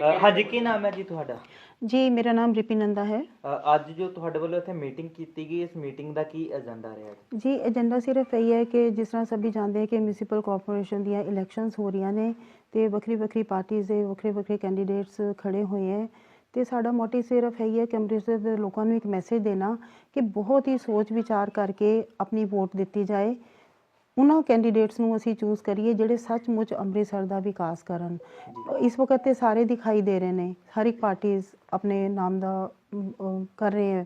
ਅ, ਹਾਂਜੀ ਕੀ ਨਾਮ ਹੈ ਜੀ ਤੁਹਾਡਾ? ਜੀ ਮੇਰਾ ਨਾਮ ਰਿਪੀ ਨੰਦਾ ਹੈ। ਅ, ਅੱਜ ਜੋ ਤੁਹਾਡੇ ਵੱਲੋਂ ਇੱਥੇ ਮੀਟਿੰਗ ਕੀਤੀ ਗਈ ਇਸ ਮੀਟਿੰਗ ਦਾ ਕੀ ਏਜੰਡਾ ਰਿਹਾ ਜੀ? ਜੀ ਏਜੰਡਾ ਸਿਰਫ ਇਹ ਹੈ ਕਿ ਜਿਸ ਤਰ੍ਹਾਂ ਸਭੀ ਜਾਣਦੇ ਹੈ ਕਿ ਮਿਊਨਿਸਪਲ ਕਾਰਪੋਰੇਸ਼ਨ ਦੀਆਂ ਇਲੈਕਸ਼ਨਸ ਹੋ ਰਹੀਆਂ ਨੇ ਤੇ ਵੱਖਰੀ ਵੱਖਰੀ ਪਾਰਟੀਆਂ ਦੇ ਵੱਖਰੇ ਵੱਖਰੇ ਕੈਂਡੀਡੇਟਸ ਖੜੇ ਹੋਏ ਹੈ। ਤੇ ਸਾਡਾ ਮੋਟਿਵ ਸਿਰਫ ਇਹ ਹੈ ਕਿ ਅੰਮ੍ਰਿਤਸਰ ਦੇ ਲੋਕਾਂ ਨੂੰ ਇੱਕ ਮੈਸੇਜ ਦੇਣਾ ਕਿ ਬਹੁਤ ਹੀ ਸੋਚ ਵਿਚਾਰ ਕਰਕੇ ਆਪਣੀ ਵੋਟ ਦਿੱਤੀ ਜਾਏ। ਉਹਨਾਂ ਕੈਂਡੀਡੇਟਸ ਨੂੰ ਅਸੀਂ ਚੂਜ਼ ਕਰੀਏ ਜਿਹੜੇ ਸੱਚਮੁੱਚ ਅੰਮ੍ਰਿਤਸਰ ਦਾ ਵਿਕਾਸ ਕਰਨ। ਇਸ ਵਕਤ ਤੇ ਸਾਰੇ ਦਿਖਾਈ ਦੇ ਰਹੇ ਨੇ। ਹਰ ਇੱਕ ਪਾਰਟੀਆਂ ਆਪਣੇ ਨਾਮ ਦਾ ਕਰ ਰਹੇ ਹੈ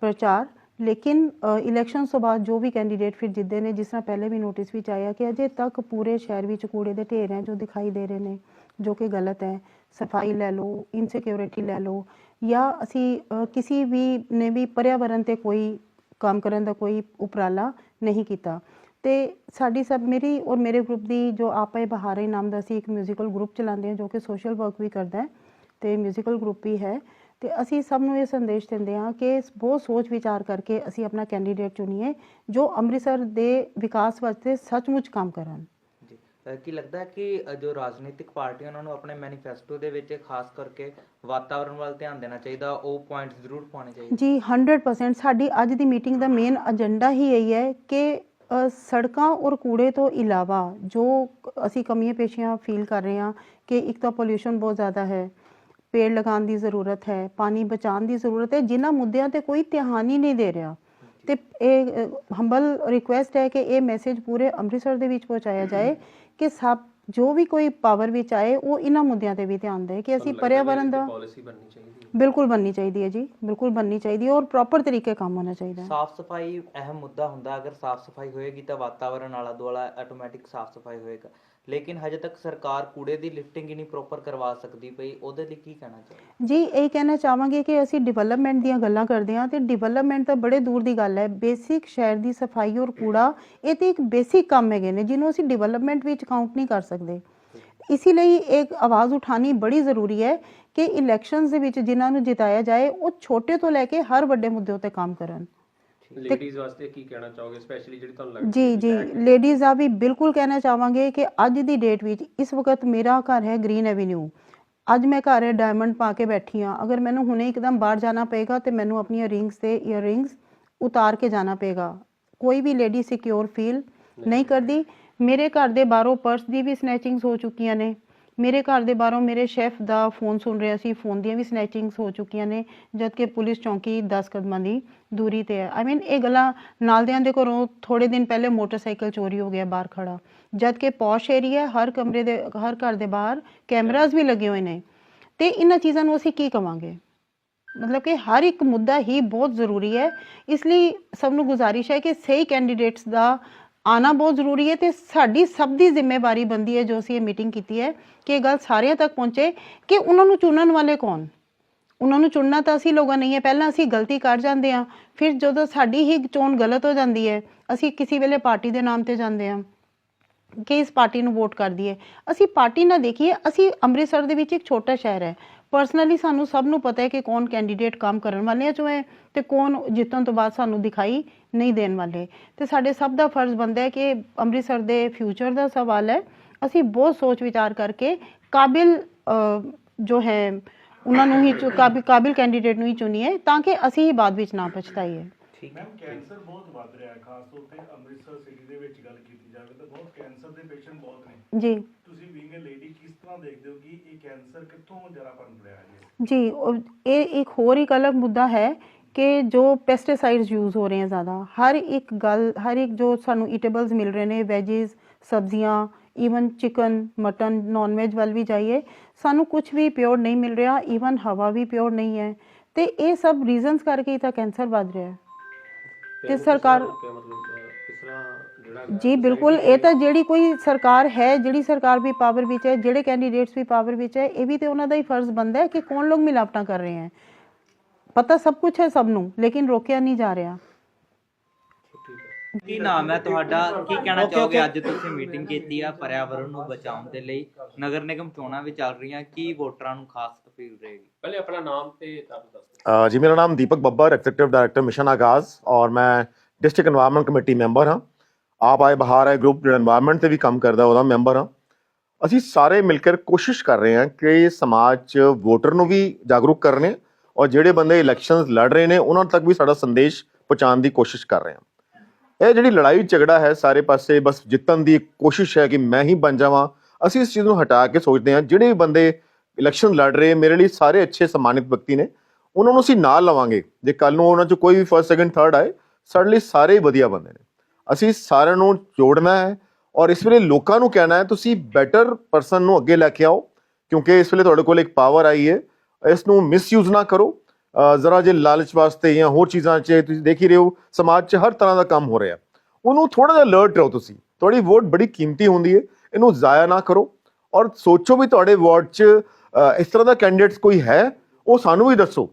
ਪ੍ਰਚਾਰ। ਲੇਕਿਨ ਇਲੈਕਸ਼ਨ ਤੋਂ ਬਾਅਦ ਜੋ ਵੀ ਕੈਂਡੀਡੇਟ ਫਿਰ ਜਿੱਦੇ ਨੇ, ਜਿਸ ਤਰ੍ਹਾਂ ਪਹਿਲੇ ਵੀ ਨੋਟਿਸ ਵਿੱਚ ਆਇਆ ਕਿ ਅਜੇ ਤੱਕ ਪੂਰੇ ਸ਼ਹਿਰ ਵਿੱਚ ਕੂੜੇ ਦੇ ਢੇਰ ਹੈ ਜੋ ਦਿਖਾਈ ਦੇ ਰਹੇ ਨੇ। ਜੋ ਕਿ ਗਲਤ ਹੈ, ਸਫ਼ਾਈ ਲੈ ਲਓ ਇਨਸਿਕਿਉਰਿਟੀ ਲੈ ਲਓ ਜਾਂ ਅਸੀਂ ਕਿਸੇ ਵੀ ਨੇ ਵੀ ਪਰਿਆਵਰਣ ਤੇ ਕੋਈ ਕੰਮ ਕਰਨ ਦਾ ਕੋਈ ਉਪਰਾਲਾ ਨਹੀਂ ਕੀਤਾ। ਤੇ ਸਾਡੀ ਸਭ ਮੇਰੀ ਔਰ ਮੇਰੇ ਗਰੁੱਪ ਦੀ ਜੋ ਆਪੇ ਬਹਾਰੇ ਨਾਮ ਦਾ ਅਸੀਂ ਇੱਕ ਮਿਊਜ਼ੀਕਲ ਗਰੁੱਪ ਚਲਾਉਂਦੇ ਹਾਂ ਜੋ ਕਿ ਸੋਸ਼ਲ ਵਰਕ ਵੀ ਕਰਦਾ ਹੈ ਤੇ ਮਿਊਜ਼ੀਕਲ ਗਰੁੱਪ ਵੀ ਹੈ। ਤੇ ਅਸੀਂ ਸਭ ਨੂੰ ਇਹ ਸੰਦੇਸ਼ ਦਿੰਦੇ ਹਾਂ ਕਿ ਬਹੁਤ ਸੋਚ ਵਿਚਾਰ ਕਰਕੇ ਅਸੀਂ ਆਪਣਾ ਕੈਂਡੀਡੇਟ ਚੁਣੀਏ ਜੋ ਅੰਮ੍ਰਿਤਸਰ ਦੇ ਵਿਕਾਸ ਵਾਸਤੇ ਸੱਚਮੁੱਚ ਕੰਮ ਕਰਨ। ਕੀ ਲੱਗਦਾ ਕਿ ਜੋ ਰਾਜਨੀਤਿਕ ਪਾਰਟੀਆਂ ਉਹਨਾਂ ਨੂੰ ਆਪਣੇ ਮੈਨੀਫੈਸਟੋ ਦੇ ਵਿੱਚ ਖਾਸ ਕਰਕੇ ਵਾਤਾਵਰਣ ਵੱਲ ਧਿਆਨ ਦੇਣਾ ਚਾਹੀਦਾ, ਉਹ ਪੁਆਇੰਟਸ ਜ਼ਰੂਰ ਪਾਉਣੇ ਚਾਹੀਦੇ। ਜੀ 100% ਸਾਡੀ ਅੱਜ ਦੀ ਮੀਟਿੰਗ ਦਾ ਮੇਨ ਏਜੰਡਾ ਹੀ ਇਹੀ ਹੈ ਕਿ ਸੜਕਾਂ ਔਰ ਕੂੜੇ ਤੋਂ ਇਲਾਵਾ ਜੋ ਅਸੀਂ ਕਮੀਆਂ ਪੇਸ਼ੀਆਂ ਫੀਲ ਕਰ ਰਹੇ ਹਾਂ ਕਿ ਇੱਕ ਤਾਂ ਪੋਲਿਊਸ਼ਨ ਬਹੁਤ ਜ਼ਿਆਦਾ ਹੈ, ਪੇੜ ਲਗਾਉਣ ਦੀ ਜ਼ਰੂਰਤ ਹੈ, ਪਾਣੀ ਬਚਾਉਣ ਦੀ ਜ਼ਰੂਰਤ ਹੈ, ਜਿਨ੍ਹਾਂ ਮੁੱਦਿਆਂ ਤੇ ਕੋਈ ਧਿਆਨ ਹੀ ਨਹੀਂ ਦੇ ਰਿਹਾ। ਤੇ ਇਹ ਹੰਬਲ ਰਿਕੁਐਸਟ ਹੈ ਕਿ ਇਹ ਮੈਸੇਜ ਪੂਰੇ ਅੰਮ੍ਰਿਤਸਰ ਦੇ ਵਿੱਚ ਪਹੁੰਚਾਇਆ ਜਾਏ ਕਿ ਸਭ ਜੋ ਵੀ ਕੋਈ ਪਾਵਰ ਵਿੱਚ ਆਏ ਉਹ ਇਹਨਾਂ ਮੁੱਦਿਆਂ ਤੇ ਵੀ ਧਿਆਨ ਦੇ ਕਿ ਅਸੀਂ ਪਰਿਆਵਰਣ ਦਾ ਪਾਲਿਸੀ ਬਣਨੀ ਚਾਹੀਦੀ ਹੈ? ਬਿਲਕੁਲ ਬਣਨੀ ਚਾਹੀਦੀ ਹੈ ਜੀ ਬਿਲਕੁਲ ਬਣਨੀ ਚਾਹੀਦੀ ਹੈ ਔਰ ਪ੍ਰੋਪਰ ਤਰੀਕੇ ਕੰਮ ਹੋਣਾ ਚਾਹੀਦਾ ਹੈ। ਸਾਫ਼ ਸਫ਼ਾਈ ਅਹਿਮ ਮੁੱਦਾ ਹੁੰਦਾ ਅਗਰ ਸਾਫ਼ ਸਫ਼ਾਈ ਹੋਏਗੀ ਤਾਂ ਵਾਤਾਵਰਣ ਆਲਾ ਦੁਆਲਾ ਆਟੋਮੈਟਿਕ ਸਾਫ਼ ਸਫ਼ਾਈ ਹੋਏਗਾ। ਲੇਕਿਨ ਹਜੇ ਤੱਕ ਸਰਕਾਰ ਕੂੜੇ ਦੀ ਲਿਫਟਿੰਗ ਹੀ ਨਹੀਂ ਪ੍ਰੋਪਰ ਕਰਵਾ ਸਕਦੀ ਪਈ, ਉਹਦੇ ਲਈ ਕੀ ਕਹਿਣਾ ਚਾਹੀਦਾ ਜੀ, ਇਹ ਕਹਿਣਾ ਚਾਹਾਂਗੇ ਕਿ ਅਸੀਂ ਡਿਵੈਲਪਮੈਂਟ ਦੀਆਂ ਗੱਲਾਂ ਕਰਦੇ ਹਾਂ ਤੇ ਡਿਵੈਲਪਮੈਂਟ ਤਾਂ ਬੜੇ ਦੂਰ ਦੀ ਗੱਲ ਹੈ। ਬੇਸਿਕ ਸ਼ਹਿਰ ਦੀ ਸਫ਼ਾਈ ਔਰ ਕੂੜਾ, ਇਹ ਤੇ ਇੱਕ ਬੇਸਿਕ ਕੰਮ ਹੈਗੇ ਨੇ, ਜਿਹਨੂੰ ਅਸੀਂ ਡਿਵੈਲਪਮੈਂਟ ਵਿੱਚ ਕਾਊਂਟ ਨਹੀਂ ਕਰ ਸਕਦੇ। ਇਸੇ ਲਈ ਇੱਕ ਆਵਾਜ਼ ਉਠਾਣੀ ਬੜੀ ਜ਼ਰੂਰੀ ਹੈ ਕਿ ਇਲੈਕਸ਼ਨਸ ਦੇ ਵਿੱਚ ਜਿਨ੍ਹਾਂ ਨੂੰ ਜਿਤਾਇਆ ਜਾਏ, ਉਹ ਛੋਟੇ ਤੋਂ ਲੈ ਕੇ ਹਰ ਵੱਡੇ ਮੁੱਦੇ ਉੱਤੇ ਕੰਮ ਕਰਨ। ਲੇਡੀਜ਼ ਵਾਸਤੇ ਕੀ ਕਹਿਣਾ ਚਾਹੋਗੇ? ਸਪੈਸ਼ਲੀ ਜਿਹੜੀ ਤੁਹਾਨੂੰ ਲੱਗਦੀ ਜੀ ਜੀ ਲੇਡੀਜ਼ ਆ ਵੀ ਬਿਲਕੁਲ ਕਹਿਣਾ ਚਾਹਾਂਗੇ ਕਿ ਅੱਜ ਦੀ ਡੇਟ ਵਿੱਚ ਇਸ ਵਕਤ ਮੇਰਾ ਘਰ ਹੈ ਗ੍ਰੀਨ ਐਵੇਨਿਊ ਅੱਜ ਮੈਂ ਘਰ ਹੈ ਡਾਇਮੰਡ ਪਾ ਕੇ ਬੈਠੀ ਹਾਂ। ਅਗਰ ਮੈਨੂੰ ਹੁਣੇ ਇੱਕਦਮ ਬਾਹਰ ਜਾਣਾ ਪਏਗਾ ਤੇ ਮੈਨੂੰ ਆਪਣੀਆਂ ਰਿੰਗਸ ਤੇ ਇਅਰਿੰਗਸ ਉਤਾਰ ਕੇ ਜਾਣਾ ਪਏਗਾ। ਕੋਈ ਵੀ ਲੇਡੀ ਸਿਕਿਉਰ ਫੀਲ ਨਹੀਂ ਕਰਦੀ। ਮੇਰੇ ਘਰ ਦੇ ਬਾਹਰੋਂ ਪਰਸ ਦੀ ਵੀ ਸਨੈਚਿੰਗਸ ਹੋ ਚੁੱਕੀਆਂ ਨੇ। ਮੇਰੇ ਘਰ ਦੇ ਬਾਹਰੋਂ ਮੇਰੇ ਸ਼ੈਫ ਦਾ ਫੋਨ ਸੁਣ ਰਿਹਾ ਸੀ, ਫੋਨ ਦੀਆਂ ਵੀ ਸਨੈਚਿੰਗਸ ਹੋ ਚੁੱਕੀਆਂ ਨੇ ਜਦ ਪੁਲਿਸ ਚੌਂਕੀ 10 ਕਦਮਾਂ ਦੀ ਦੂਰੀ ਤੇ ਹੈ। ਆਈ ਮੀਨ ਇਹ ਗੱਲਾਂ ਨਾਲ ਦੇ ਘਰੋਂ ਥੋੜੇ ਦਿਨ ਪਹਿਲੇ ਮੋਟਰਸਾਈਕਲ ਚੋਰੀ ਹੋ ਗਿਆ, ਬਾਹਰ ਖੜਾ ਜਦ ਕਿ ਪੌਸ਼ ਏਰੀਆ ਹਰ ਕਮਰੇ ਦੇ, ਹਰ ਘਰ ਦੇ ਬਾਹਰ ਕੈਮਰਾਜ਼ ਵੀ ਲੱਗੇ ਹੋਏ ਨੇ। ਤੇ ਇਹਨਾਂ ਚੀਜ਼ਾਂ ਨੂੰ ਅਸੀਂ ਕੀ ਕਵਾਂਗੇ? ਮਤਲਬ ਕਿ ਹਰ ਇੱਕ ਮੁੱਦਾ ਹੀ ਬਹੁਤ ਜ਼ਰੂਰੀ ਹੈ। ਇਸ ਲਈ ਸਭ ਨੂੰ ਗੁਜ਼ਾਰਿਸ਼ ਹੈ ਕਿ ਸਹੀ ਕੈਂਡੀਡੇਟਸ ਦਾ ਆਣਾ ਬਹੁਤ ਜ਼ਰੂਰੀ ਹੈ ਤੇ ਸਾਡੀ ਸਭ ਦੀ ਜ਼ਿੰਮੇਵਾਰੀ ਬੰਦੀ ਹੈ ਜੋ ਅਸੀਂ ਇਹ ਮੀਟਿੰਗ ਕੀਤੀ ਹੈ ਕਿ ਇਹ ਗੱਲ ਸਾਰਿਆਂ ਤੱਕ ਪਹੁੰਚੇ ਕਿ ਉਹਨਾਂ ਨੂੰ ਚੁਣਨ ਵਾਲੇ ਕੌਣ? ਉਹਨਾਂ ਨੂੰ ਚੁਣਨਾ ਤਾਂ ਅਸੀਂ ਲੋਕਾਂ ਨਹੀਂ ਹੈ, ਪਹਿਲਾਂ ਅਸੀਂ ਗਲਤੀ ਕਰ ਜਾਂਦੇ ਹਾਂ, ਫਿਰ ਜਦੋਂ ਸਾਡੀ ਹੀ ਚੋਣ ਗਲਤ ਹੋ ਜਾਂਦੀ ਹੈ, ਅਸੀਂ ਕਿਸੇ ਵੇਲੇ ਪਾਰਟੀ ਦੇ ਨਾਮ ਤੇ ਜਾਂਦੇ ਹਾਂ ਕਿ ਇਸ ਪਾਰਟੀ ਨੂੰ ਵੋਟ ਕਰ ਦਈਏ ਅਸੀਂ ਪਾਰਟੀ ਨਾ ਦੇਖੀਏ, ਅਸੀਂ ਅੰਮ੍ਰਿਤਸਰ ਦੇ ਵਿੱਚ ਇੱਕ ਛੋਟਾ ਸ਼ਹਿਰ ਹੈ ਪਰਸਨਲੀ ਸਾਨੂੰ ਸਭ ਨੂੰ ਪਤਾ ਹੈ ਕਿ ਕੌਣ ਕੈਂਡੀਡੇਟ ਕੰਮ ਕਰਨ ਵਾਲਿਆਂ ਚੋਂ ਹੈ ਤੇ ਕੌਣ ਜਿੱਤਣ ਤੋਂ ਬਾਅਦ ਸਾਨੂੰ ਦਿਖਾਈ ਨਹੀਂ ਦੇਣ ਵਾਲੇ। ਤੇ ਸਾਡੇ ਸਭ ਦਾ ਫਰਜ਼ ਬਣਦਾ ਹੈ ਕਿ ਅੰਮ੍ਰਿਤਸਰ ਦੇ ਫਿਊਚਰ ਦਾ ਸਵਾਲ ਹੈ। ਅਸੀਂ ਬਹੁਤ ਸੋਚ ਵਿਚਾਰ ਕਰਕੇ ਕਾਬਿਲ ਜੋ ਹੈ, ਉਹਨਾਂ ਨੂੰ ਹੀ ਚੁ- ਕਾਬਿਲ ਕਾਬਿਲ ਕੈਂਡੀਡੇਟ ਨੂੰ ਹੀ ਚੁਣੀਏ ਤਾਂ ਕਿ ਅਸੀਂ ਹੀ ਬਾਅਦ ਵਿੱਚ ਨਾ ਪਛਤਾਈਏ। ਠੀਕ ਮੈਮ ਕੈਂਸਰ ਬਹੁਤ ਵੱਧ ਰਿਹਾ ਹੈ ਖਾਸ ਤੌਰ ਤੇ ਅੰਮ੍ਰਿਤਸਰ ਸਿਟੀ ਦੇ ਵਿੱਚ ਗੱਲ ਕੀਤੀ ਜਾਵੇ ਤਾਂ ਬਹੁਤ ਕੈਂਸਰ ਦੇ ਪੇਸ਼ੈਂਟ ਬਹੁਤ ਨੇ। ਜੀ। ਤੁਸੀਂ ਬੀਇੰਗ ਅ ਲੇਡੀ ਕਿਸ ਤਰ੍ਹਾਂ ਦੇਖਦੇ ਹੋ ਕਿ ਇਹ ਕੈਂਸਰ ਕਿੱਥੋਂ ਜਰਾ ਪਨਪ ਰਿਹਾ ਹੈ ਜੀ? ਇਹ ਇੱਕ ਹੋਰ ਇੱਕ ਅਲੱਗ ਮੁੱਦਾ ਹੈ ਕਿ ਜੋ ਪੈਸਟੀਸਾਈਡਸ ਯੂਜ਼ ਹੋ ਰਹੇ ਹਨ ਜ਼ਿਆਦਾ ਹਰ ਇੱਕ ਗੱਲ ਹਰ ਇੱਕ ਜੋ ਸਾਨੂੰ ਈਟੇਬਲਸ ਮਿਲ ਰਹੇ ਨੇ ਵੈਜੀਜ਼ ਸਬਜ਼ੀਆਂ even chicken mutton non veg ਵੱਲ ਵੀ ਜਾਈਏ ਸਾਨੂੰ ਕੁਝ ਵੀ ਪਿਓਰ ਨਹੀਂ ਮਿਲ ਰਿਹਾ ਈਵਨ ਹਵਾ ਵੀ ਪਿਓਰ ਨਹੀਂ ਹੈ ਤੇ ਇਹ ਸਭ ਰੀਜ਼ਨਸ ਕਰਕੇ ਹੀ ਤਾਂ ਕੈਂਸਰ ਵੱਧ ਰਿਹਾ ਹੈ। ਤੇ ਸਰਕਾਰ ਜੀ ਬਿਲਕੁਲ ਇਹ ਤਾਂ ਜਿਹੜੀ ਕੋਈ ਸਰਕਾਰ ਹੈ ਜਿਹੜੀ ਸਰਕਾਰ ਵੀ ਪਾਵਰ ਵਿੱਚ ਹੈ ਜਿਹੜੇ ਕੈਂਡੀਡੇਟਸ ਵੀ ਪਾਵਰ ਵਿੱਚ ਹੈ ਇਹ ਵੀ ਤੇ ਉਹਨਾਂ ਦਾ ਹੀ ਫਰਜ਼ ਬਣਦਾ ਹੈ ਕਿ ਕੌਣ ਲੋਕ ਮਿਲਾਵਟਾਂ ਕਰ ਰਹੇ ਹੈ। ਪਤਾ ਸਭ ਕੁਝ ਹੈ ਸਭ ਨੂੰ ਲੇਕਿਨ ਰੋਕਿਆ ਨਹੀਂ ਜਾ ਰਿਹਾ। ਕੀ ਨਾਮ ਹੈ ਤੁਹਾਡਾ? ਕੀ ਕਹਿਣਾ ਚਾਹੋਗੇ? ਅੱਜ ਤੁਸੀਂ ਮੀਟਿੰਗ ਕੀਤੀ ਆ ਪਰਿਆਵਰਣ ਨੂੰ ਬਚਾਉਣ ਦੇ ਲਈ। ਨਗਰ ਨਿਗਮ ਚੋਣਾਂ ਵੀ ਚੱਲ ਰਹੀਆਂ। ਕੀ ਵੋਟਰਾਂ ਨੂੰ ਖਾਸ ਅਪੀਲ ਰਹੇਗੀ? ਪਹਿਲੇ ਆਪਣਾ ਨਾਮ ਤੇ ਦੱਸੋ ਜੀ ਮੇਰਾ ਨਾਮ Deepak Babbar executive director mission Aagaaz ਔਰ ਮੈਂ ਡਿਸਟ੍ਰਿਕਟ এনवायरमेंट ਕਮੇਟੀ ਮੈਂਬਰ ਹਾਂ। ਆਪ ਆਏ ਬਹਾਰ ਹੈ ਗਰੁੱਪ ਜਿਹੜਾ এনवायरमेंट ਤੇ ਵੀ ਕੰਮ ਕਰਦਾ ਉਹਦਾ ਮੈਂਬਰ ਹਾਂ। ਅਸੀਂ ਸਾਰੇ ਮਿਲ ਕੇ ਕੋਸ਼ਿਸ਼ ਕਰ ਰਹੇ ਹਾਂ ਕਿ ਸਮਾਜ 'ਚ ਵੋਟਰ ਨੂੰ ਵੀ ਜਾਗਰੂਕ ਕਰਨੇ ਔਰ ਜਿਹੜੇ ਬੰਦੇ ਇਲੈਕਸ਼ਨਸ ਲੜ ਰਹੇ ਨੇ ਉਹਨਾਂ ਤੱਕ ਵੀ ਸਾਡਾ ਸੰਦੇਸ਼ ਪਹੁੰਚਾਉਣ ਦੀ ਕੋਸ਼ਿਸ਼ ਕਰ ਰਹੇ ਹਾਂ। ਇਹ ਜਿਹੜੀ ਲੜਾਈ ਝਗੜਾ ਹੈ ਸਾਰੇ ਪਾਸੇ ਬਸ ਜਿੱਤਣ ਦੀ ਕੋਸ਼ਿਸ਼ ਹੈ ਕਿ ਮੈਂ ਹੀ ਬਣ ਜਾਵਾਂ, ਅਸੀਂ ਇਸ ਚੀਜ਼ ਨੂੰ ਹਟਾ ਕੇ ਸੋਚਦੇ ਹਾਂ, ਜਿਹੜੇ ਵੀ ਬੰਦੇ ਇਲੈਕਸ਼ਨ ਲੜ ਰਹੇ, ਮੇਰੇ ਲਈ ਸਾਰੇ ਅੱਛੇ ਸਨਮਾਨਿਤ ਵਿਅਕਤੀ ਨੇ, ਉਹਨਾਂ ਨੂੰ ਅਸੀਂ ਨਾਲ ਲਵਾਂਗੇ। ਜੇ ਕੱਲ ਨੂੰ ਉਹਨਾਂ 'ਚ ਕੋਈ ਵੀ ਫਰਸਟ ਸੈਕੰਡ ਥਰਡ ਆਏ, ਸਾਡੇ ਲਈ ਸਾਰੇ ਹੀ ਵਧੀਆ ਬੰਦੇ ਨੇ। ਅਸੀਂ ਸਾਰਿਆਂ ਨੂੰ ਜੋੜਨਾ ਹੈ ਔਰ ਇਸ ਵੇਲੇ ਲੋਕਾਂ ਨੂੰ ਕਹਿਣਾ ਹੈ, ਤੁਸੀਂ ਬੈਟਰ ਪਰਸਨ ਨੂੰ ਅੱਗੇ ਲੈ ਕੇ ਆਓ, ਕਿਉਂਕਿ ਇਸ ਵੇਲੇ ਤੁਹਾਡੇ ਕੋਲ ਇੱਕ ਪਾਵਰ ਆਈ ਹੈ, ਇਸ ਨੂੰ ਮਿਸਯੂਜ਼ ਨਾ ਕਰੋ। ਜ਼ਰਾ ਜੇ ਲਾਲਚ ਵਾਸਤੇ ਜਾਂ ਹੋਰ ਚੀਜ਼ਾਂ 'ਚ ਤੁਸੀਂ ਦੇਖ ਹੀ ਰਹੇ ਹੋ, ਸਮਾਜ 'ਚ ਹਰ ਤਰ੍ਹਾਂ ਦਾ ਕੰਮ ਹੋ ਰਿਹਾ। ਉਹਨੂੰ ਥੋੜਾ ਜਿਹਾ ਅਲਰਟ ਰਹੋ ਤੁਸੀਂ। ਤੁਹਾਡੀ ਵੋਟ ਬੜੀ ਕੀਮਤੀ ਹੁੰਦੀ ਹੈ, ਇਹਨੂੰ ਜ਼ਾਇਆ ਨਾ ਕਰੋ। ਔਰ ਸੋਚੋ ਵੀ ਤੁਹਾਡੇ ਵਾਰਡ 'ਚ ਇਸ ਤਰ੍ਹਾਂ ਦਾ ਕੈਂਡੀਡੇਟਸ ਕੋਈ ਹੈ, ਉਹ ਸਾਨੂੰ ਵੀ ਦੱਸੋ।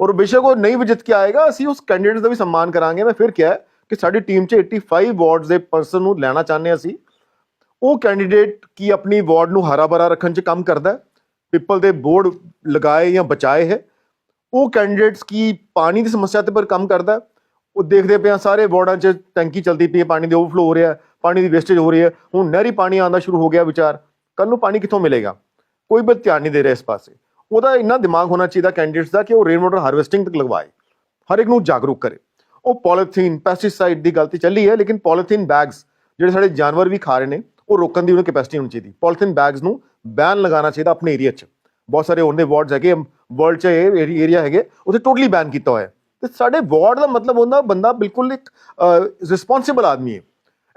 ਔਰ ਬੇਸ਼ੱਕ ਉਹ ਨਹੀਂ ਵੀ ਜਿੱਤ ਕੇ ਆਏਗਾ, ਅਸੀਂ ਉਸ ਕੈਂਡੀਡੇਟਸ ਦਾ ਵੀ ਸਨਮਾਨ ਕਰਾਂਗੇ। ਮੈਂ ਫਿਰ ਕਿਹਾ ਕਿ ਸਾਡੀ ਟੀਮ 'ਚ 85 ਵਾਰਡਸ ਦੇ ਪਰਸਨ ਨੂੰ ਲੈਣਾ ਚਾਹੁੰਦੇ ਹਾਂ ਅਸੀਂ। ਉਹ ਕੈਂਡੀਡੇਟ ਕੀ ਆਪਣੀ ਵਾਰਡ ਨੂੰ ਹਰਾ ਭਰਾ ਰੱਖਣ 'ਚ ਕੰਮ ਕਰਦਾ ਪੀਪਲ ਦੇ ਬੋਰਡ ਲਗਾਏ ਜਾਂ ਬਚਾਏ ਹੈ? ਉਹ ਕੈਂਡੀਡੇਟਸ ਕੀ ਪਾਣੀ ਦੀ ਸਮੱਸਿਆ ਤੇ ਪਰ ਕੰਮ ਕਰਦਾ ਉਹ ਦੇਖਦੇ ਪਏ ਹਾਂ ਸਾਰੇ ਵਾਰਡਾਂ 'ਚ ਟੈਂਕੀ ਚਲਦੀ ਪਈ ਹੈ, ਪਾਣੀ ਦੇ ਓਵਰਫਲੋ ਹੋ ਰਿਹਾ ਪਾਣੀ ਦੀ ਵੇਸਟੇਜ ਹੋ ਰਹੀ ਹੈ। ਹੁਣ ਨਹਿਰੀ ਪਾਣੀ ਆਉਂਦਾ ਸ਼ੁਰੂ ਹੋ ਗਿਆ ਵਿਚਾਰ। ਕੱਲ ਨੂੰ ਪਾਣੀ ਕਿੱਥੋਂ ਮਿਲੇਗਾ? ਕੋਈ ਵੀ ਧਿਆਨ ਨਹੀਂ ਦੇ ਰਿਹਾ ਇਸ ਪਾਸੇ। ਉਹਦਾ ਇੰਨਾ ਦਿਮਾਗ ਹੋਣਾ ਚਾਹੀਦਾ ਕੈਂਡੀਡੇਟਸ ਦਾ ਕਿ ਉਹ ਰੇਨ ਵਾਟਰ ਹਾਰਵੈਸਟਿੰਗ ਤੱਕ ਲਗਵਾਏ। ਹਰ ਇੱਕ ਨੂੰ ਜਾਗਰੂਕ ਕਰੇ। ਉਹ ਪੋਲੀਥੀਨ ਪੈਸਟੀਸਾਈਡ ਦੀ ਗੱਲ ਤੇ ਚੱਲੀ ਹੈ, ਲੇਕਿਨ ਪੋਲੀਥੀਨ ਬੈਗਸ ਜਿਹੜੇ ਸਾਡੇ ਜਾਨਵਰ ਵੀ ਖਾ ਰਹੇ ਨੇ, ਉਹ ਰੋਕਣ ਦੀ ਉਹਨਾਂ ਕੈਪੈਸਿਟੀ ਹੋਣੀ ਚਾਹੀਦੀ। ਪੋਲੀਥੀਨ ਬੈਗਸ ਨੂੰ ਬੈਨ ਲਗਾਉਣਾ ਚਾਹੀਦਾ ਆਪਣੇ ਏਰੀਆ 'ਚ। ਬਹੁਤ ਸਾਰੇ ਉਹਨੇ ਵਾਰਡਸ ਹੈਗੇ ਵਰਲਡ 'ਚ ਇਹ ਏਰੀਆ ਹੈਗੇ, ਉੱਥੇ ਟੋਟਲੀ ਬੈਨ ਕੀਤਾ ਹੋਇਆ ਹੈ। ਤੇ ਸਾਡੇ ਵਾਰਡ ਦਾ ਮਤਲਬ ਹੁੰਦਾ ਬੰਦਾ ਬਿਲਕੁਲ ਇੱਕ ਰਿਸਪੌਂਸਿਬਲ ਆਦਮੀ ਹੈ।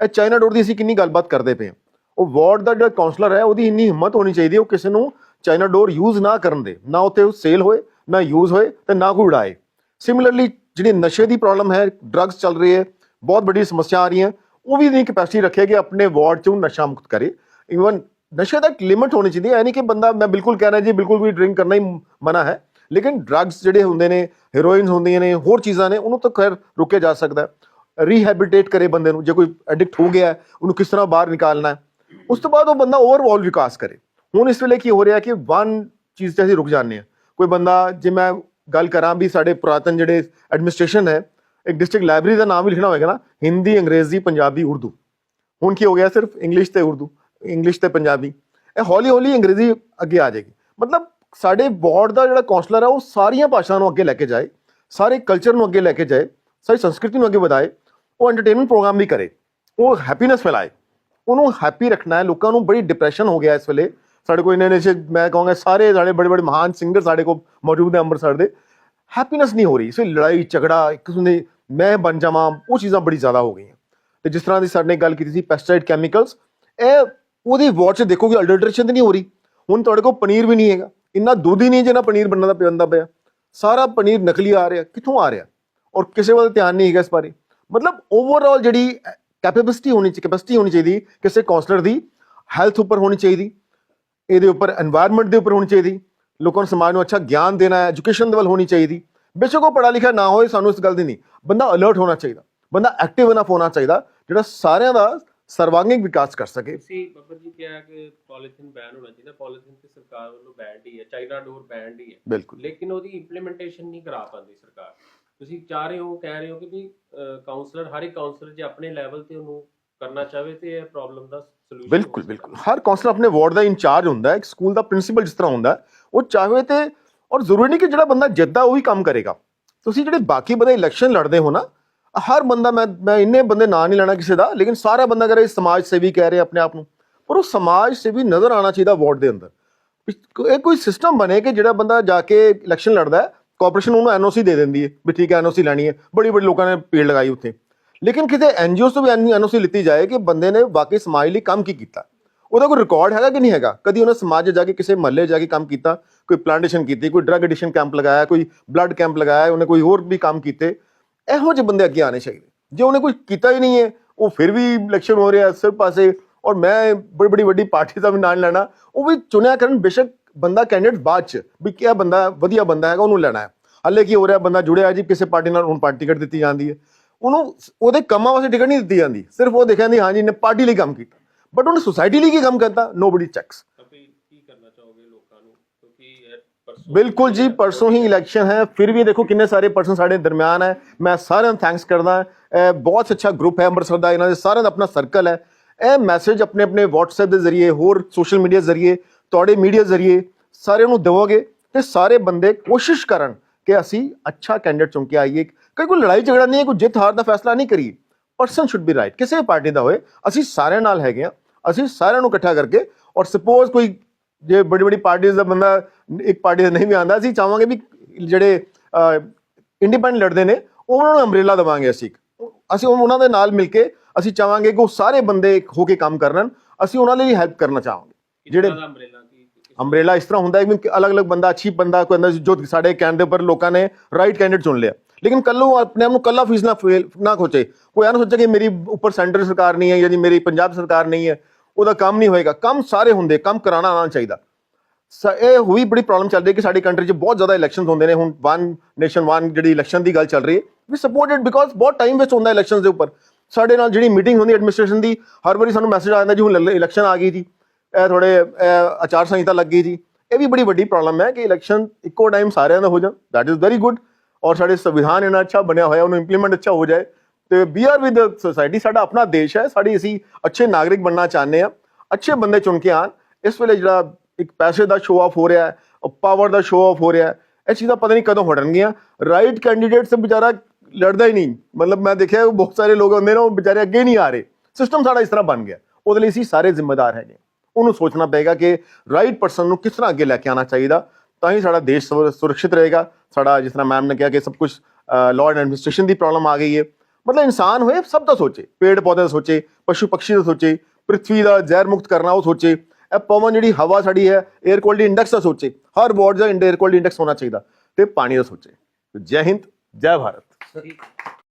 ਇਹ ਚਾਈਨਾ ਡੋਰ ਦੀ ਅਸੀਂ ਕਿੰਨੀ ਗੱਲਬਾਤ ਕਰਦੇ ਪਏ ਹਾਂ। ਉਹ ਵਾਰਡ ਦਾ ਜਿਹੜਾ ਕਾਉਂਸਲਰ ਹੈ, ਉਹਦੀ ਇੰਨੀ ਹਿੰਮਤ ਹੋਣੀ ਚਾਹੀਦੀ ਹੈ ਉਹ ਕਿਸੇ ਨੂੰ ਚਾਈਨਾ ਡੋਰ ਯੂਜ਼ ਨਾ ਕਰਨ ਦੇ। ਨਾ ਉੱਥੇ ਸੇਲ ਹੋਏ, ਨਾ ਯੂਜ਼ ਹੋਏ ਤੇ ਨਾ ਕੋਈ ਉਡਾਏ। ਸਿਮਿਲਰਲੀ ਜਿਹੜੀ ਨਸ਼ੇ ਦੀ ਪ੍ਰੋਬਲਮ ਹੈ ਡਰੱਗਸ ਚੱਲ ਰਹੀ ਹੈ, ਬਹੁਤ ਵੱਡੀ ਸਮੱਸਿਆ ਆ ਰਹੀ ਹੈ ਉਹ ਵੀ ਨਹੀਂ ਕੈਪੈਸਿਟੀ ਰੱਖਿਆ ਕਿ ਆਪਣੇ ਵਾਰਡ 'ਚ ਉਹ ਨਸ਼ਾ ਮੁਕਤ ਕਰੇ। ਇਵਨ ਨਸ਼ੇ ਦਾ ਇੱਕ ਲਿਮਟ ਹੋਣੀ ਚਾਹੀਦੀ ਹੈ ਇਹ ਨਹੀਂ ਕਿ ਬੰਦਾ ਮੈਂ ਬਿਲਕੁਲ ਕਹਿ ਰਿਹਾ ਜੀ ਬਿਲਕੁਲ ਵੀ ਡਰਿੰਕ ਕਰਨਾ ਹੀ ਮਨਾ ਹੈ ਲੇਕਿਨ ਡਰੱਗਸ ਜਿਹੜੇ ਹੁੰਦੇ ਨੇ ਹੀਰੋਇਨਸ ਹੁੰਦੀਆਂ ਨੇ ਹੋਰ ਚੀਜ਼ਾਂ ਨੇ ਉਹਨੂੰ ਤਾਂ ਖੈਰ ਰੁਕਿਆ ਜਾ ਸਕਦਾ ਹੈ ਰੀਹੈਬਿਟੇਟ ਕਰੇ ਬੰਦੇ ਨੂੰ ਜੇ ਕੋਈ ਐਡਿਕਟ ਹੋ ਗਿਆ ਉਹਨੂੰ ਕਿਸ ਤਰ੍ਹਾਂ ਬਾਹਰ ਨਿਕਾਲਣਾ ਹੈ ਉਸ ਤੋਂ ਬਾਅਦ ਉਹ ਬੰਦਾ ਓਵਰਆਲ ਵਿਕਾਸ ਕਰੇ ਹੁਣ ਇਸ ਵੇਲੇ ਕੀ ਹੋ ਰਿਹਾ ਕਿ ਵਨ ਚੀਜ਼ ਤੇ ਅਸੀਂ ਰੁਕ ਜਾਂਦੇ ਹਾਂ ਕੋਈ ਬੰਦਾ ਜੇ ਮੈਂ ਗੱਲ ਕਰਾਂ ਵੀ ਸਾਡੇ ਪੁਰਾਤਨ ਜਿਹੜੇ ਐਡਮਿਨਿਸਟ੍ਰੇਸ਼ਨ ਹੈ ਇੱਕ ਡਿਸਟ੍ਰਿਕਟ ਲਾਇਬ੍ਰੇਰੀ ਦਾ ਨਾਮ ਵੀ ਲਿਖਣਾ ਹੋਵੇਗਾ ਨਾ ਹਿੰਦੀ ਅੰਗਰੇਜ਼ੀ ਪੰਜਾਬੀ ਉਰਦੂ ਹੁਣ ਕੀ ਹੋ ਗਿਆ ਸਿਰਫ ਇੰਗਲਿਸ਼ ਤੇ ਉਰਦੂ ਇੰਗਲਿਸ਼ ਤੇ ਪੰਜਾਬੀ, ਇਹ ਹੌਲੀ ਹੌਲੀ ਅੰਗਰੇਜ਼ੀ ਅੱਗੇ ਆ ਜਾਏਗੀ। ਮਤਲਬ ਸਾਡੇ ਬੋਰਡ ਦਾ ਜਿਹੜਾ ਕਾਉਂਸਲਰ ਹੈ ਉਹ ਸਾਰੀਆਂ ਭਾਸ਼ਾਵਾਂ ਨੂੰ ਅੱਗੇ ਲੈ ਕੇ ਜਾਏ, ਸਾਰੇ ਕਲਚਰ ਨੂੰ ਅੱਗੇ ਲੈ ਕੇ ਜਾਏ, ਸਾਰੀ ਸੰਸਕ੍ਰਿਤੀ ਨੂੰ ਅੱਗੇ ਵਧਾਏ, ਉਹ ਐਂਟਰਟੇਨਮੈਂਟ ਪ੍ਰੋਗਰਾਮ ਵੀ ਕਰੇ, ਉਹ ਹੈਪੀਨੈਸ ਫੈਲਾਏ, ਉਹਨੂੰ ਹੈਪੀ ਰੱਖਣਾ ਹੈ। ਲੋਕਾਂ ਨੂੰ ਬੜੀ ਡਿਪਰੈਸ਼ਨ ਹੋ ਗਿਆ ਇਸ ਵੇਲੇ। ਸਾਡੇ ਕੋਲ ਇੰਨੇ ਨੇ ਮੈਂ ਕਹਾਂਗਾ, ਸਾਰੇ ਸਾਡੇ ਬੜੇ ਬੜੇ ਮਹਾਨ ਸਿੰਗਰ ਸਾਡੇ ਕੋਲ ਮੌਜੂਦ ਨੇ ਅੰਮ੍ਰਿਤਸਰ ਦੇ। ਹੈਪੀਨੈਸ ਨਹੀਂ ਹੋ ਰਹੀ। ਸੋ ਲੜਾਈ, ਝਗੜਾ, ਇੱਕ ਕਿਸਮ ਦੇ ਮੈਂ ਬਣ ਜਾਵਾਂ, ਉਹ ਚੀਜ਼ਾਂ ਬੜੀ ਜ਼ਿਆਦਾ ਹੋ ਗਈਆਂ। ਤੇ ਜਿਸ ਤਰ੍ਹਾਂ ਦੀ ਸਾਡੇ ਨੇ ਗੱਲ ਕੀਤੀ ਸੀ ਪੈਸਟੀਸਾਈਡ ਕੈਮੀਕਲਸ ਇਹ ਉਹਦੀ ਵਾਚ ਦੇਖੋ ਕਿ ਅਡਲਟਰੇਸ਼ਨ ਤੇ ਨਹੀਂ ਹੋ ਰਹੀ। ਹੁਣ ਤੁਹਾਡੇ ਕੋਲ ਪਨੀਰ ਵੀ ਨਹੀਂ ਹੈਗਾ। ਇੰਨਾ ਦੁੱਧ ਹੀ ਨਹੀਂ ਜਿਹਨਾਂ ਪਨੀਰ ਬਣਨਾ ਪੈਂਦਾ ਪਿਆ ਸਾਰਾ ਪਨੀਰ ਨਕਲੀ ਆ ਰਿਹਾ। ਕਿੱਥੋਂ ਆ ਰਿਹਾ? ਔਰ ਕਿਸੇ ਵੱਲ ਧਿਆਨ ਨਹੀਂ ਹੈਗਾ ਇਸ ਬਾਰੇ। ਮਤਲਬ ਓਵਰਆਲ ਜਿਹੜੀ ਕੈਪੈਬਿਲਿਟੀ ਹੋਣੀ ਚਾਹੀਦੀ ਕੈਪੈਸਿਟੀ ਹੋਣੀ ਚਾਹੀਦੀ, ਕਿਸੇ ਕਾਉਂਸਲਰ ਦੀ ਹੈਲਥ ਉੱਪਰ ਹੋਣੀ ਚਾਹੀਦੀ, ਇਹਦੇ ਉੱਪਰ এনवायरमेंट ਦੇ ਉੱਪਰ ਹੋਣੀ ਚਾਹੀਦੀ, ਲੋਕਾਂ ਨੂੰ ਸਮਾਜ ਨੂੰ ਅੱਛਾ ਗਿਆਨ ਦੇਣਾ ਹੈ ਐਜੂਕੇਸ਼ਨ ਦੇ ਵੱਲ ਹੋਣੀ ਚਾਹੀਦੀ। ਬੇਸ਼ੱਕ ਉਹ ਪੜਾ ਲਿਖਿਆ ਨਾ ਹੋਏ ਸਾਨੂੰ ਇਸ ਗੱਲ ਦੀ ਨਹੀਂ। ਬੰਦਾ ਅਲਰਟ ਹੋਣਾ ਚਾਹੀਦਾ। ਬੰਦਾ ਐਕਟਿਵ ਇਨਫ ਹੋਣਾ ਚਾਹੀਦਾ, ਜਿਹੜਾ ਸਾਰਿਆਂ ਦਾ ਸਰਵਾਂਗੀਣ ਵਿਕਾਸ ਕਰ ਸਕੇ। ਤੁਸੀਂ ਬੱਬਰ ਜੀ ਕਿਹਾ ਕਿ ਪੋਲੀਥੀਨ ਬੈਨ ਹੋਣਾ ਚਾਹੀਦਾ। ਪੋਲੀਥੀਨ ਤੇ ਸਰਕਾਰ ਵੱਲੋਂ ਬੈਨਡ ਹੀ ਹੈ ਚਾਈਨਾ ਡੋਰ ਬੈਨਡ ਹੀ ਹੈ। ਬਿਲਕੁਲ। ਲੇਕਿਨ ਉਹਦੀ ਇੰਪਲੀਮੈਂਟੇਸ਼ਨ ਨਹੀਂ ਕਰਾ ਪਾਉਂਦੀ ਸਰਕਾਰ। ਤੁਸੀਂ ਚਾਹ ਰਹੇ ਹੋ ਕਹਿ ਰਹੇ ਹੋ ਕਿ ਵੀ ਕਾਉਂਸਲਰ ਹਰ ਇੱਕ ਕਾਉਂਸਲਰ ਜੇ ਆਪਣੇ ਲੈਵਲ ਤੇ ਉਹਨੂੰ ਕਰਨਾ ਚਾਹਵੇ ਤੇ ਇਹ ਪ੍ਰੋਬਲਮ ਦਾ ਸੋਲੂਸ਼ਨ ਬਿਲਕੁਲ ਬਿਲਕੁਲ। ਹਰ ਕਾਉਂਸਲਰ ਆਪਣੇ ਵਾਰਡ ਦਾ ਇੰਚਾਰਜ ਹੁੰਦਾ ਹੈ ਇੱਕ ਸਕੂਲ ਦਾ ਪ੍ਰਿੰਸੀਪਲ ਜਿਸ ਤਰ੍ਹਾਂ ਹੁੰਦਾ ਉਹ ਚਾਹਵੇ ਤੇ ਔਰ ਜ਼ਰੂਰੀ ਨਹੀਂ ਕਿ ਜਿਹੜਾ ਬੰਦਾ ਜਿੱਤਦਾ ਉਹ ਹੀ ਕੰਮ ਕਰੇਗਾ। ਤੁਸੀਂ ਜਿਹੜੇ ਬਾਕੀ ਬੰਦੇ ਇਲੈਕਸ਼ਨ ਲੜਦੇ ਹੋ ਨਾ ਹਰ ਬੰਦਾ ਮੈਂ ਮੈਂ ਇੰਨੇ ਬੰਦੇ ਨਾਂ ਨਹੀਂ ਲੈਣਾ ਕਿਸੇ ਦਾ, ਲੇਕਿਨ ਸਾਰਾ ਬੰਦਾ ਕਰੇ ਸਮਾਜ ਸੇਵੀ ਕਹਿ ਰਿਹਾ ਆਪਣੇ ਆਪ ਨੂੰ, ਪਰ ਉਹ ਸਮਾਜ ਸੇਵੀ ਨਜ਼ਰ ਆਣਾ ਚਾਹੀਦਾ ਵਾਰਡ ਦੇ ਅੰਦਰ। ਇਹ ਕੋਈ ਸਿਸਟਮ ਬਣੇ ਕਿ ਜਿਹੜਾ ਬੰਦਾ ਜਾ ਕੇ ਇਲੈਕਸ਼ਨ ਲੜਦਾ ਹੈ ਕਾਰਪੋਰੇਸ਼ਨ ਉਹਨੂੰ ਐਨਓਸੀ ਦੇ ਦਿੰਦੀ ਹੈ, ਵੀ ਠੀਕ ਹੈ ਐਨਓਸੀ ਲੈਣੀ ਹੈ, ਬੜੀ ਬੜੀ ਲੋਕਾਂ ਨੇ ਪੀੜ ਲਗਾਈ ਉੱਥੇ। ਲੇਕਿਨ ਕਿਤੇ ਐਨਜੀਓ ਤੋਂ ਵੀ ਐਨਓਸੀ ਲਿੱਤੀ ਜਾਏ ਕਿ ਬੰਦੇ ਨੇ ਵਾਕਈ ਸਮਾਜ ਲਈ ਕੰਮ ਕੀ ਕੀਤਾ? ਉਹਦਾ ਕੋਈ ਰਿਕਾਰਡ ਹੈਗਾ ਕਿ ਨਹੀਂ ਹੈਗਾ? ਕਦੀ ਉਹਨੇ ਸਮਾਜ 'ਚ ਜਾ ਕੇ ਕਿਸੇ ਮਹੱਲੇ ਜਾ ਕੇ ਕੰਮ ਕੀਤਾ, ਕੋਈ ਪਲਾਂਟੇਸ਼ਨ ਕੀਤੀ, ਕੋਈ ਡਰਗ ਐਡਿਕਸ਼ਨ ਕੈਂਪ ਲਗਾਇਆ, ਕੋਈ ਬਲੱਡ ਕੈਂਪ ਲਗਾਇਆ, ਉਹਨੇ ਕੋਈ ਹੋਰ ਵੀ ਕੰਮ ਕੀਤੇ? ਇਹੋ ਜਿਹੇ ਬੰਦੇ ਅੱਗੇ ਆਣੇ ਚਾਹੀਦੇ। ਜੇ ਉਹਨੇ ਕੁਝ ਕੀਤਾ ਹੀ ਨਹੀਂ ਹੈ, ਉਹ ਫਿਰ ਵੀ ਇਲੈਕਸ਼ਨ ਹੋ ਰਿਹਾ ਸਿਰ ਪਾਸੇ, ਔਰ ਮੈਂ ਬੜੀ ਬੜੀ ਵੱਡੀ ਪਾਰਟੀ ਦਾ ਵੀ ਨਾਂ ਲੈਣਾ, ਉਹ ਵੀ ਚੁਣਿਆ ਕਰਨ ਬੇਸ਼ੱਕ ਬੰਦਾ ਕੈਂਡੀਡੇਟ ਬਾਅਦ ਚ ਵੀ ਕਿਹਾ ਬੰਦਾ ਵਧੀਆ ਬੰਦਾ ਹੈਗਾ, ਉਹਨੂੰ ਲੈਣਾ ਹੈ। ਹੱਲੇ ਕੀ ਹੋ ਰਿਹਾ, ਬੰਦਾ ਜੁੜਿਆ ਜੀ, ਕਿਸੇ ਪਾਰਟੀ ਨਾਲ ਹੁਣ ਪਾਰਟੀ ਟਿਕਟ ਦਿੱਤੀ ਜਾਂਦੀ ਹੈ। ਉਹਨੂੰ ਉਹਦੇ ਕੰਮਾਂ ਵਾਸਤੇ ਟਿਕਟ ਨਹੀਂ ਦਿੱਤੀ ਜਾਂਦੀ, ਸਿਰਫ ਉਹ ਦੇਖਿਆ ਨਹੀਂ ਹਾਂਜੀ ਨੇ ਪਾਰਟੀ ਲਈ ਕੰਮ ਕੀਤਾ। ਬਟ ਉਹਨੇ ਸੁਸਾਇਟੀ ਲਈ ਕੀ ਕੰਮ ਕਰਤਾ ਨੋਬਡੀ ਚੈੱਕਸ ਕੀ ਕਰਨਾ ਚਾਹੋਗੇ ਲੋਕਾਂ ਨੂੰ? ਕਿਉਂਕਿ ਬਿਲਕੁਲ ਜੀ ਪਰਸੋਂ ਹੀ ਇਲੈਕਸ਼ਨ ਹੈ। ਫਿਰ ਵੀ ਦੇਖੋ ਕਿੰਨੇ ਸਾਰੇ ਪਰਸਨ ਸਾਡੇ ਦਰਮਿਆਨ ਹੈ। ਮੈਂ ਸਾਰਿਆਂ ਨੂੰ ਥੈਂਕਸ ਕਰਦਾ ਬਹੁਤ ਅੱਛਾ ਗਰੁੱਪ ਹੈ ਅੰਮ੍ਰਿਤਸਰ ਦਾ। ਇਹਨਾਂ ਦੇ ਸਾਰਿਆਂ ਦਾ ਆਪਣਾ ਸਰਕਲ ਹੈ। ਇਹ ਮੈਸੇਜ ਆਪਣੇ ਆਪਣੇ WhatsApp ਦੇ ਜ਼ਰੀਏ ਹੋਰ ਸੋਸ਼ਲ ਮੀਡੀਆ ਜ਼ਰੀਏ ਤੁਹਾਡੇ ਮੀਡੀਆ ਜ਼ਰੀਏ ਸਾਰਿਆਂ ਨੂੰ ਦੇਵੋਗੇ ਤੇ ਸਾਰੇ ਬੰਦੇ ਕੋਸ਼ਿਸ਼ ਕਰਨ ਕਿ ਅਸੀਂ ਅੱਛਾ ਕੈਂਡੀਡੇਟ ਚੁਣ ਕੇ ਆਈਏ। ਕੋਈ ਕੋਈ ਲੜਾਈ ਝਗੜਾ ਨਹੀਂ ਹੈ ਕੋਈ ਜਿੱਤ ਹਾਰ ਦਾ ਫੈਸਲਾ ਨਹੀਂ ਕਰੀਏ। ਪਰਸਨ ਸ਼ੁੱਡ ਬੀ ਰਾਈਟ ਕਿਸੇ ਪਾਰਟੀ ਦਾ ਹੋਏ ਅਸੀਂ ਸਾਰਿਆਂ ਨਾਲ ਹੈਗੇ ਆ ਅਸੀਂ ਸਾਰਿਆਂ ਨੂੰ ਇਕੱਠਾ ਕਰਕੇ ਔਰ ਸਪੋਜ਼ ਕੋਈ ਜੇ ਬੜੀ ਬੜੀ ਪਾਰਟੀਆਂ ਦਾ ਬੰਦਾ ਇੱਕ ਪਾਰਟੀ ਦਾ ਨਹੀਂ ਵੀ ਆਂਦਾ ਅਸੀਂ ਚਾਹਾਂਗੇ ਵੀ ਜਿਹੜੇ ਇੰਡੀਪੈਂਡੈਂਟ ਲੜਦੇ ਨੇ ਉਹਨਾਂ ਨੂੰ ਅੰਬ੍ਰੇਲਾ ਦਵਾਂਗੇ ਅਸੀਂ ਅਸੀਂ ਉਹਨਾਂ ਦੇ ਨਾਲ ਮਿਲ ਕੇ ਅਸੀਂ ਚਾਹਾਂਗੇ ਕਿ ਉਹ ਸਾਰੇ ਬੰਦੇ ਇੱਕ ਹੋ ਕੇ ਕੰਮ ਕਰਨ ਅਸੀਂ ਉਹਨਾਂ ਲਈ ਹੈਲਪ ਕਰਨਾ ਚਾਹਾਂਗੇ। ਜਿਹੜੇ- ਅੰਬ੍ਰੇਲਾ ਇਸ ਤਰ੍ਹਾਂ ਹੁੰਦਾ ਹੈ ਕਿ ਅਲੱਗ-ਅਲੱਗ ਬੰਦਾ ਅੱਛੀ ਬੰਦਾ ਕੋਈ ਅੰਦਰ ਜੋ ਸਾਡੇ ਕਹਿਣ ਦੇ ਉੱਪਰ ਲੋਕਾਂ ਨੇ ਰਾਈਟ ਕੈਂਡੀਡੇਟ ਚੁਣ ਲਿਆ। ਲੇਕਿਨ ਕੱਲ ਨੂੰ ਆਪਣੇ ਆਪ ਨੂੰ ਕੱਲਾ ਫੀਸ ਨਾ ਫੇਲ ਨਾ ਖੋਚੇ ਕੋਈ ਇਹ ਨਾ ਸੋਚੇ ਕਿ ਮੇਰੀ ਉੱਪਰ ਸੈਂਟਰ ਸਰਕਾਰ ਨਹੀਂ ਹੈ ਜਾਂ ਜੀ ਮੇਰੀ ਪੰਜਾਬ ਸਰਕਾਰ ਨਹੀਂ ਹੈ। ਉਹਦਾ ਕੰਮ ਨਹੀਂ ਹੋਏਗਾ। ਕੰਮ ਸਾਰੇ ਹੁੰਦੇ, ਕੰਮ ਕਰਾਉਣਾ ਆਉਣਾ ਚਾਹੀਦਾ। ਸ- ਇਹ ਹੋਈ ਬੜੀ ਪ੍ਰੋਬਲਮ ਚੱਲ ਰਹੀ ਹੈ ਕਿ ਸਾਡੀ ਕੰਟਰੀ 'ਚ ਬਹੁਤ ਜ਼ਿਆਦਾ ਇਲੈਕਸ਼ਨਸ ਹੁੰਦੇ ਨੇ। ਹੁਣ ਵਨ ਨੇਸ਼ਨ ਵਨ ਜਿਹੜੀ ਇਲੈਕਸ਼ਨ ਦੀ ਗੱਲ ਚੱਲ ਰਹੀ ਹੈ ਵੀ ਸਪੋਰਟਡ ਬਿਕੋਜ਼ ਬਹੁਤ ਟਾਈਮ ਵੇਸਟ ਹੁੰਦਾ ਇਲੈਕਸ਼ਨਸ ਦੇ ਉੱਪਰ। ਸਾਡੇ ਨਾਲ ਜਿਹੜੀ ਮੀਟਿੰਗ ਹੁੰਦੀ ਐਡਮਿਨਿਸਟ੍ਰੇਸ਼ਨ ਦੀ, ਹਰ ਵਾਰੀ ਸਾਨੂੰ ਮੈਸੇਜ ਆ ਜਾਂਦਾ ਜੀ, ਹੁਣ ਇਲੈਕਸ਼ਨ ਆ ਗਈ ਜੀ। ਇਹ ਥੋੜੇ ਆਚਾਰ ਸੰਹਿਤਾ ਲੱਗ ਗਈ ਜੀ। ਇਹ ਵੀ ਬੜੀ ਵੱਡੀ ਪ੍ਰੋਬਲਮ ਹੈ ਕਿ ਇਲੈਕਸ਼ਨ ਇੱਕੋ ਟਾਈਮ ਸਾਰਿਆਂ ਦਾ ਹੋ ਜਾਣ। ਦੈਟ ਇਜ਼ ਵੈਰੀ ਗੁੱਡ ਔਰ ਸਾਡੇ ਸੰਵਿਧਾਨ ਇਹਨਾਂ ਅੱਛਾ ਬਣਿਆ ਹੋਇਆ, ਉਹਨੂੰ ਇੰਪਲੀਮੈਂਟ ਅੱਛਾ ਹੋ ਜਾਏ। ਤੇ ਵੀ ਆਰ ਵਿਦ ਸੋਸਾਇਟੀ ਸਾਡਾ ਆਪਣਾ ਦੇਸ਼ ਹੈ, ਸਾਡੀ ਅਸੀਂ ਅੱਛੇ ਨਾਗਰਿਕ ਬਣਨਾ ਚਾਹੁੰਦੇ ਆ ਅੱਛੇ ਬੰਦੇ ਚੁਣ ਕੇ ਆਣ ਇਸ ਵੇਲੇ ਜਿਹੜਾ ਇੱਕ ਪੈਸੇ ਦਾ ਸ਼ੋਅ ਆਫ ਹੋ ਰਿਹਾ ਹੈ ਪਾਵਰ ਦਾ ਸ਼ੋਅ ਆਫ ਹੋ ਰਿਹਾ ਹੈ, ਇਹ ਚੀਜ਼ਾਂ ਪਤਾ ਨਹੀਂ ਕਦੋਂ ਹਟਣਗੀਆਂ। ਰਾਈਟ ਕੈਂਡੀਡੇਟ ਸੇ ਵਿਚਾਰਾ ਲੜਦਾ ਹੀ ਨਹੀਂ। ਮਤਲਬ ਮੈਂ ਦੇਖਿਆ ਬਹੁਤ ਸਾਰੇ ਲੋਕ ਹੁੰਦੇ ਨੇ, ਉਹ ਵਿਚਾਰੇ ਅੱਗੇ ਨਹੀਂ ਆ ਰਹੇ। ਸਿਸਟਮ ਸਾਡਾ ਇਸ ਤਰ੍ਹਾਂ ਬਣ ਗਿਆ। ਉਹਦੇ ਲਈ ਅਸੀਂ ਸਾਰੇ ਜ਼ਿੰਮੇਦਾਰ ਹੈਗੇ ਉਹਨੂੰ ਸੋਚਣਾ ਪਏਗਾ ਕਿ ਰਾਈਟ ਪਰਸਨ ਨੂੰ ਕਿਸ ਤਰ੍ਹਾਂ ਅੱਗੇ ਲੈ ਕੇ ਆਉਣਾ ਚਾਹੀਦਾ, ਤਾਂ ਹੀ ਸਾਡਾ ਦੇਸ਼ ਸੁਰ- ਸੁਰੱਖਿਅਤ ਰਹੇਗਾ। ਸਾਡਾ ਜਿਸ ਤਰ੍ਹਾਂ ਮੈਮ ਨੇ ਕਿਹਾ ਕਿ ਸਭ ਕੁਝ ਲਾਅ ਐਂਡ ਐਡਮਿਨਿਸਟ੍ਰੇਸ਼ਨ ਦੀ ਪ੍ਰੋਬਲਮ ਆ ਗਈ ਹੈ। ਮਤਲਬ ਇਨਸਾਨ ਹੋਏ, ਸਭ ਦਾ ਸੋਚੇ। ਪੇੜ ਪੌਦੇ ਦਾ ਸੋਚੇ, ਪਸ਼ੂ ਪਕਸ਼ੀ ਦਾ ਸੋਚੇ ਪ੍ਰithvi ਦਾ ਜ਼ਹਿਰ ਮੁਕਤ ਕਰਨਾ ਉਹ ਸੋਚੇ। ਇਹ ਪਵਨ ਜਿਹੜੀ ਹਵਾ ਸਾਡੀ ਹੈ 에ਅਰ ਕੁਆਲਿਟੀ ਇੰਡੈਕਸ ਦਾ ਸੋਚੇ। ਹਰ ਵਾਰਡ ਦਾ 에ਅਰ ਕੁਆਲਿਟੀ ਇੰਡੈਕਸ ਹੋਣਾ ਚਾਹੀਦਾ। ਤੇ ਪਾਣੀ ਦਾ ਸੋਚੇ। ਜੈ ਹਿੰਦ, ਜੈ ਭਾਰਤ।